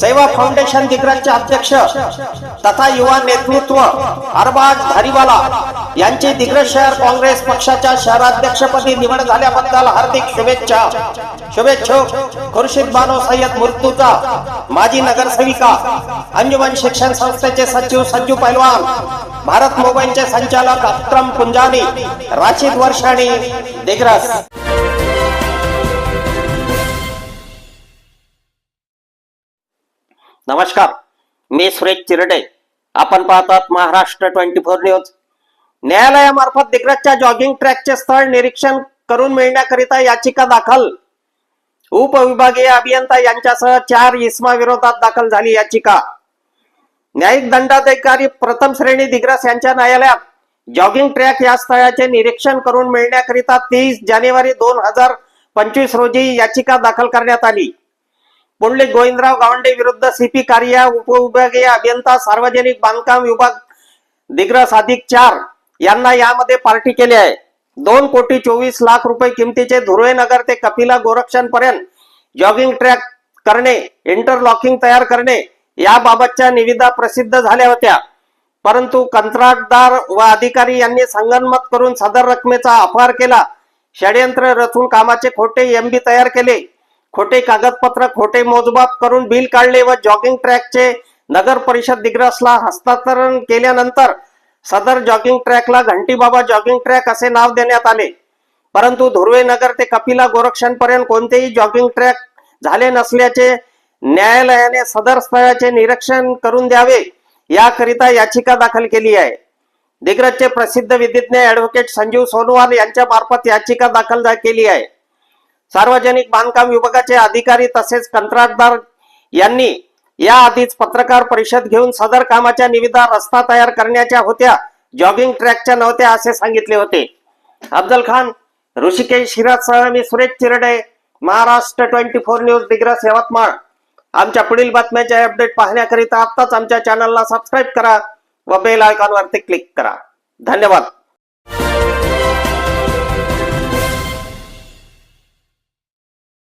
सेवा फाउंडेशन दिग्रजचे अध्यक्ष तथा युवा नेतृत्व अरबाज धारीवाला यांची दिग्रज शहर काँग्रेस पक्षाच्या शहराध्यक्षपदी निवड झाल्याबद्दल हार्दिक शुभेच्छा. शुभेच्छुक खुर्शीद बानो सय्यद मुर्तुजा माजी नगरसेविका अंजुमन शिक्षण संस्थेचे सचिव संजू पैलवान भारत मोबाईलचे संचालक अक्रम पुंजानी राशीद वर्षाणी दिग्रस नमस्कार मी सुरेश चिरडे. आपण पाहतात महाराष्ट्र ट्वेंटी फोर न्यूज. न्यायालयामार्फत दिग्रजच्या जॉगिंग ट्रॅकचे स्थळ निरीक्षण करून मिळण्याकरिता याचिका दाखल. उपविभागीय अभियंता यांच्यासह चार इसमा विरोधात दाखल झाली याचिका. न्यायिक दंडाधिकारी प्रथम श्रेणी दिग्रस यांच्या न्यायालयात जॉगिंग ट्रॅक या स्थळाचे निरीक्षण करून मिळण्याकरिता तीस जानेवारी दोन हजार पंचवीस रोजी याचिका दाखल करण्यात आली. पुंडलिक गोविंदराव गावंडे विरुद्ध सीपी कार्य उपविभागीय अभियंता सार्वजनिक बांधकाम विभाग दिग्रस अधिक चार यांना यामध्ये पार्टी केली आहे. दोन कोटी चोवीस लाख रुपये किमतीचे धुरवे नगर ते कपिला गोरक्षण पर्यंत जॉगिंग ट्रॅक करणे इंटरलॉकिंग तयार करणे याबाबतच्या निविदा प्रसिद्ध झाल्या होत्या. परंतु कंत्राटदार व अधिकारी यांनी संगनमत करून सदर रकमेचा अपहार केला. षडयंत्र रचून कामाचे खोटे एमबी तयार केले. खोटे कागदपत्र खोटे मोजमाप करून बिल काढले व जॉगिंग ट्रॅकचे नगर परिषद दिग्रसला हस्तांतरण केल्यानंतर सदर जॉगिंग ट्रॅकला घंटीबाबा जॉगिंग ट्रॅक असे नाव देण्यात आले. परंतु धुर्वे नगर ते कपिला गोरक्षण पर्यंत कोणतेही जॉगिंग ट्रॅक झाले नसल्याचे न्यायालयाने सदर स्थळाचे निरीक्षण करून द्यावे याकरिता याचिका दाखल केली आहे. दिग्रजचे प्रसिद्ध विधिज्ञ ऍडव्होकेट संजीव सोनवाल यांच्या मार्फत याचिका दाखल केली आहे. सार्वजनिक बांधकाम विभागाचे अधिकारी तसेच कंत्राटदार यांनी या आधीच पत्रकार परिषद घेऊन सदर कामाच्या निविदा रस्ता तयार करण्याच्या होत्या जॉगिंग ट्रॅकच्या नव्हत्या असे सांगितले होते. अफजल खान ऋषिकेश हिराजसह मी Suresh Chirde Maharashtra twenty four news Digras Yavatmal. आमच्या पुढील बातम्याचे अपडेट पाहण्याकरिता आत्ताच आमच्या चॅनलला सबस्क्राईब करा व बेल आयकॉनवरती क्लिक करा. धन्यवाद.